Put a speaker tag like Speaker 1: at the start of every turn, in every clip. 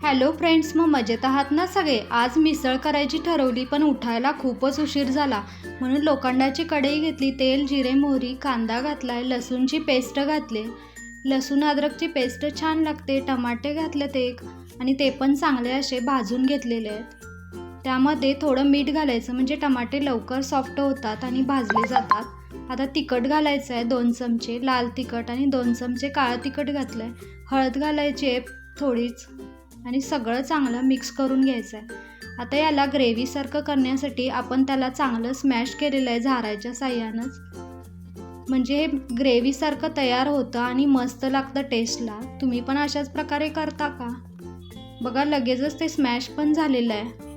Speaker 1: Hello friends मग मजेत आहात ना सगळे? आज मिसळ करायची ठरवली पण उठायला खूपच उशीर झाला. म्हणून लोखंडाची कढई घेतली तेल जिरे मोहरी कांदा घातलाय लसूणची पेस्ट घातली. लसूण अद्रकची पेस्ट छान लागते टमाटे घातलेत एक आणि ते पण चांगले असे भाजून घेतलेले आहेत. त्यामध्ये थोडं मीठ घालायचं म्हणजे टमाटे लवकर सॉफ्ट होतात आणि भाजले जातात. आता तिखट घालायचं आहे दोन चमचे लाल तिखट आणि दोन चमचे काळं तिखट घातलं आहे हळद घालायची आहे थोडीच. आणि सगळं चांगलं मिक्स करून घ्यायचं आहे आता याला ग्रेव्हीसारखं करण्यासाठी आपण त्याला चांगलं स्मॅश केलेलं आहे झाराच्या साह्यानंच. म्हणजे हे ग्रेव्हीसारखं तयार होतं आणि मस्त लागतं टेस्टला तुम्ही पण अशाच प्रकारे करता का? बघा लगेचच ते स्मॅश पण झालेलं आहे.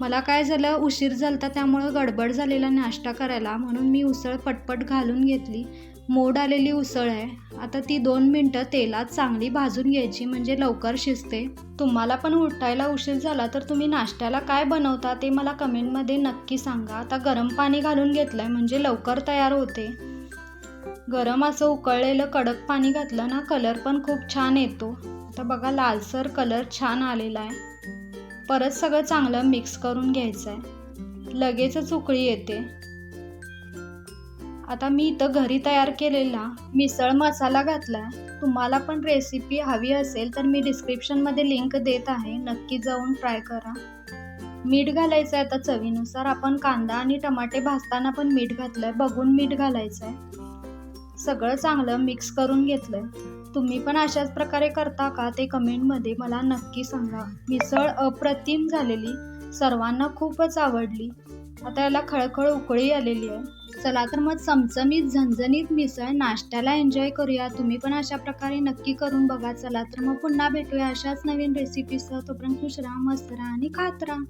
Speaker 1: मला काय झालं उशीर झालता त्यामुळं गडबड झालेला नाश्ता करायला. म्हणून मी उसळ पटपट घालून घेतली. मोड आलेली उसळ आहे. आता ती दोन मिनटं तेलात चांगली भाजून घ्यायची म्हणजे लवकर शिजते. तुम्हाला पण उठायला उशीर झाला तर तुम्ही नाश्त्याला काय बनवता ते मला कमेंटमध्ये नक्की सांगा. आता गरम पाणी घालून घेतलं आहे म्हणजे लवकर तयार होते. गरम असं उकळलेलं कडक पाणी घातलं ना कलर पण खूप छान येतो. आता बघा लालसर कलर छान आलेला आहे. परत सगळं चांगलं मिक्स करून घ्यायचं आहे लगेचच उकळी येते. आता मी इथं घरी तयार केलेला मिसळ मसाला घातला. तुम्हाला पण रेसिपी हवी असेल तर मी डिस्क्रिप्शनमध्ये लिंक देत आहे. नक्की जाऊन ट्राय करा. मीठ घालायचं आहे आता चवीनुसार. आपण कांदा आणि टमाटे भाजताना पण मीठ घातलं आहे बघून मीठ घालायचं आहे सगळं चांगलं मिक्स करून घेतलं आहे तुम्ही पण अशाच प्रकारे करता का ते कमेंटमध्ये मला नक्की सांगा. मिसळ अप्रतिम झालेली. सर्वांना खूपच आवडली. आता याला खळखळ उकळी आलेली आहे. चला तर मग चमचमीत झणझणीत मिसळ नाश्त्याला एन्जॉय करूया. तुम्ही पण अशा प्रकारे नक्की करून बघा. चला तर मग पुन्हा भेटूया अशाच नवीन रेसिपीसह तोपर्यंत खुश राहा मस्त राहा आणि खात राहा.